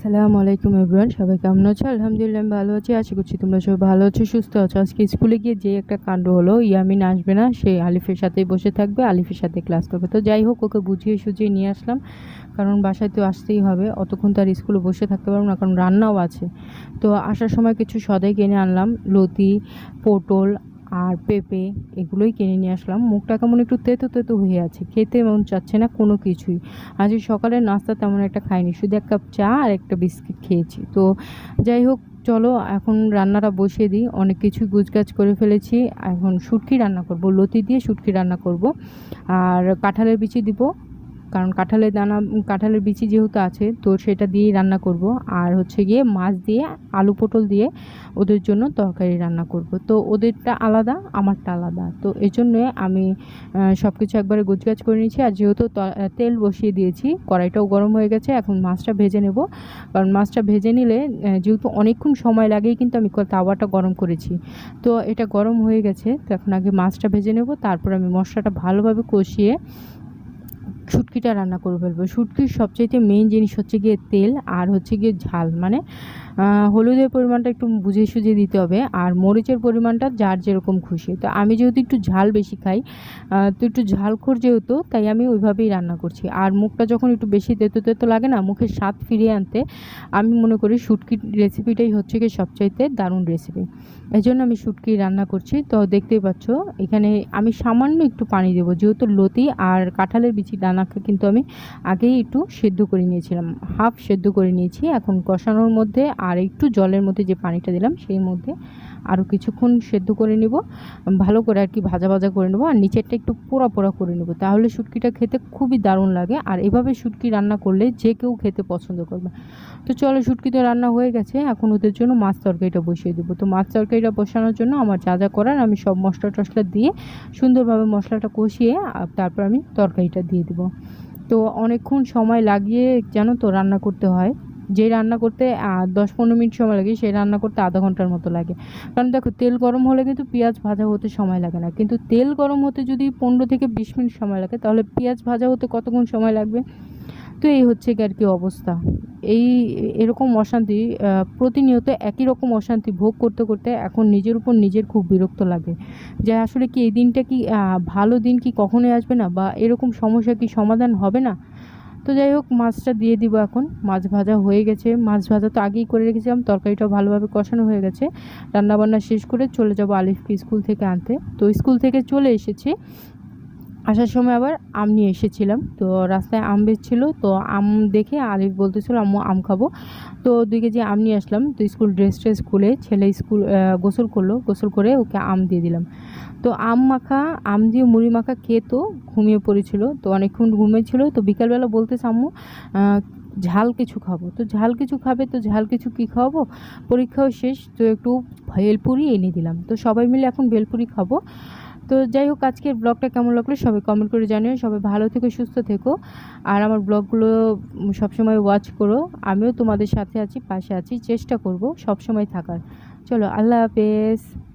আসসালামু আলাইকুম এভরিওয়ান, সবাই কেমন আছো? আলহামদুলিল্লাহ আমি ভালো আছি, আশা করছি তোমরা সবাই ভালো আছো, সুস্থ আছো। আজকে স্কুলে গিয়ে যে একটা কাণ্ড হলো, ইয়ামিন আসবে না, সে আলিফের সাথেই বসে থাকবে, আলিফের সাথে ক্লাস করবে। তো যাই হোক, ওকে বুঝিয়ে সুঝিয়ে নিয়ে আসলাম, কারণ বাসায় তো আসতেই হবে, অতক্ষণ তার স্কুলে বসে থাকতে পারব না, কারণ রান্নাও আছে। তো আসার সময় কিছু সদাই কিনে আনলাম, লতি, পটল আর পেঁপে এগুলোই কিনে নিয়ে আসলাম। মুখটা কেমন একটু তেতো তেতো হয়ে আছে, খেতে মন চাচ্ছে না কোনো কিছুই। আজ সকালের নাস্তা তেমন একটা খাইনি, শুধু এক কাপ চা আর একটা বিস্কিট খেয়েছি। তো যাই হোক, চলো এখন রান্নাটা বসিয়ে দিই। অনেক কিছুই গুজগাছ করে ফেলেছি। এখন শুটকি রান্না করব, লতি দিয়ে শুটকি রান্না করব। আর কাঁঠালের বিচি দিব। কারণ কাঁঠালের দানা, কাঁঠালের বিচি যেহেতু আছে, তো সেটা দিয়েই রান্না করব। আর হচ্ছে গিয়ে মাছ দিয়ে, আলু পটল দিয়ে ওদের জন্য তরকারি রান্না করব। তো ওদেরটা আলাদা, আমারটা আলাদা। তো এই জন্য আমি সব কিছু একবারে গুছগাছ করে নিয়েছি। আর যেহেতু তেল বসিয়ে দিয়েছি, কড়াইটাও গরম হয়ে গেছে, এখন মাছটা ভেজে নেব। কারণ মাছটা ভেজে নিলে যেহেতু অনেকক্ষণ সময় লাগেই কিন্তু আমি তাওয়াটা গরম করেছি। তো এটা গরম হয়ে গেছে, তো এখন আগে মাছটা ভেজে নেব। তারপর আমি মশলাটা ভালোভাবে কষিয়ে শুটকিটা রান্না করে ফেলব। শুটকির সবচাইতে মেইন জিনিস হচ্ছে গিয়ে তেল আর হচ্ছে গিয়ে ঝাল। মানে হলুদের পরিমাণটা একটু বুঝিয়ে সুঝিয়ে দিতে হবে আর মরিচের পরিমাণটা যার যেরকম খুশি। তো আমি যেহেতু একটু ঝাল বেশি খাই তো একটু ঝালখোর যেহেতু, তাই আমি ওইভাবেই রান্না করছি। আর মুখটা যখন একটু বেশি তেতো তেতো লাগে না মুখের স্বাদ ফিরিয়ে আনতে আমি মনে করি শুটকির রেসিপিটাই হচ্ছে গিয়ে সবচাইতে দারুণ রেসিপি এই জন্য আমি শুটকি রান্না করছি। তো দেখতেই পাচ্ছ, এখানে আমি সামান্য একটু পানি দেবো, যেহেতু লতি আর কাঁঠালের বিচি দানাকে কিন্তু আমি আগেই একটু সেদ্ধ করে নিয়েছিলাম। হাফ সেদ্ধ করে নিয়েছি। এখন কষানোর মধ্যে আর একটু জলের মধ্যে যে পানিটা দিলাম, সেই মধ্যে আরও কিছুক্ষণ সেদ্ধ করে নিব, ভালো করে আর কি ভাজা ভাজা করে নেব আর নিচেরটা একটু পোড়া পোড়া করে নেব। তাহলে শুটকিটা খেতে খুবই দারুণ লাগে আর এভাবে শুটকি রান্না করলে যে কেউ খেতে পছন্দ করবে। তো চলো শুটকি তো রান্না হয়ে গেছে, এখন ওদের জন্য মাছ তরকারিটা বসিয়ে দেবো। তো মাছ তরকারিটা বসানোর জন্য আমার যা যা করার আমি সব মশলা টশলা দিয়ে সুন্দরভাবে মশলাটা কষিয়ে তারপর আমি তরকারিটা দিয়ে দেবো। তো অনেকক্ষণ সময় লাগিয়ে জানো তো রান্না করতে হয়। যে রান্না করতে দশ পনেরো মিনিট সময় লাগে, সেই রান্না করতে আধা ঘণ্টার মতো লাগে। কারণ দেখো, তেল গরম হলে কিন্তু পেঁয়াজ ভাজা হতে সময় লাগে না। কিন্তু তেল গরম হতে যদি পনেরো থেকে বিশ মিনিট সময় লাগে, তাহলে পেঁয়াজ ভাজা হতে কতক্ষণ সময় লাগবে? তো এই হচ্ছে আর কি অবস্থা। এই, এরকম অশান্তি প্রতিনিয়ত একই রকম অশান্তি ভোগ করতে করতে এখন নিজের উপর নিজের খুব বিরক্ত লাগে। যে আসলে কি এই দিনটা কি ভালো দিন কি কখনোই আসবে না? বা এরকম সমস্যা কি সমাধান হবে না? তো যাই হোক, মাছটা দিয়ে দিব এখন। মাছ ভাজা হয়ে গেছে। মাছ ভাজা তো আগেই করে রেখেছিলাম, তরকারিটাও ভালোভাবে কষানো হয়ে গেছে। রান্নাবান্না শেষ করে চলে যাব আলিফকে স্কুল থেকে আনতে। তো স্কুল থেকে চলে এসেছি। আসার সময় আবার আম নিয়ে এসেছিলাম। তো রাস্তায় আম বেচছিলো, তো আম দেখে আলিফ বলতেছিল, আম্মু, আম খাব। তো দুই কেজি আম নিয়ে আসলাম, তো স্কুল ড্রেস ট্রেস খুলে ছেলে স্কুল গোসল করল, গোসল করে ওকে আম দিয়ে দিলাম। তো আম মাখা, আম দিয়ে মুড়ি মাখা খেয়ে তো ঘুমিয়ে পড়েছিল। তো অনেকক্ষণ ঘুমিয়েছিল তো বিকালবেলা বলতেছে, আম্মু ঝাল কিছু খাব। তো ঝাল কিছু খাবে, তো ঝাল কিছু কী খাওয়াবো পরীক্ষাও শেষ, তো একটু ভেলপুরি এনে দিলাম। তো সবাই মিলে এখন ভেলপুরি খাব। তো যাই হোক, আজকের ব্লগটা কেমন লাগল সবাই কমেন্ট করে জানিও। সবাই ভালো থেকো, সুস্থ থেকো। আর আমার ব্লগগুলো সবসময় ওয়াচ করো। আমিও তোমাদের সাথে আছি, পাশে আছি, চেষ্টা করব সবসময় থাকার। চলো, আল্লাহ হাফেজ।